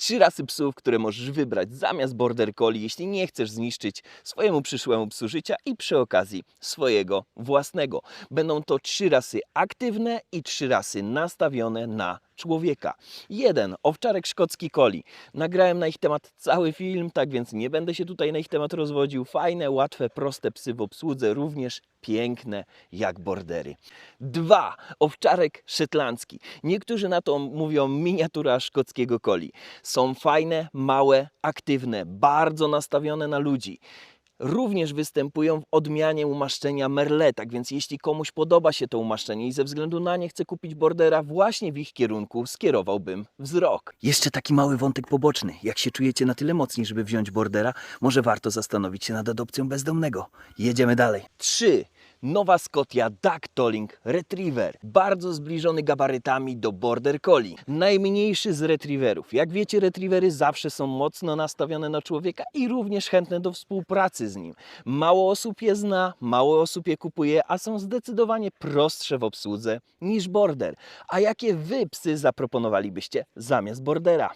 Trzy rasy psów, które możesz wybrać zamiast Border Collie, jeśli nie chcesz zniszczyć swojemu przyszłemu psu życia i przy okazji swojego własnego. Będą to trzy rasy aktywne i trzy rasy nastawione na człowieka. Jeden, owczarek szkocki Collie. Nagrałem na ich temat cały film, tak więc nie będę się tutaj na ich temat rozwodził. Fajne, łatwe, proste psy w obsłudze, również piękne jak bordery. Dwa, owczarek szetlandzki. Niektórzy na to mówią miniatura szkockiego Collie. Są fajne, małe, aktywne, bardzo nastawione na ludzi również występują w odmianie umaszczenia Merle. Tak więc jeśli komuś podoba się to umaszczenie i ze względu na nie chce kupić bordera właśnie w ich kierunku, skierowałbym wzrok. Jeszcze taki mały wątek poboczny. Jak się czujecie na tyle mocni, żeby wziąć bordera, może warto zastanowić się nad adopcją bezdomnego. Jedziemy dalej. 3. Nowa Scotia Duck Tolling Retriever. Bardzo zbliżony gabarytami do Border Collie. Najmniejszy z retrieverów. Jak wiecie, retrievery zawsze są mocno nastawione na człowieka i również chętne do współpracy z nim. Mało osób je zna, mało osób je kupuje, a są zdecydowanie prostsze w obsłudze niż Border. A jakie wy psy zaproponowalibyście zamiast Bordera?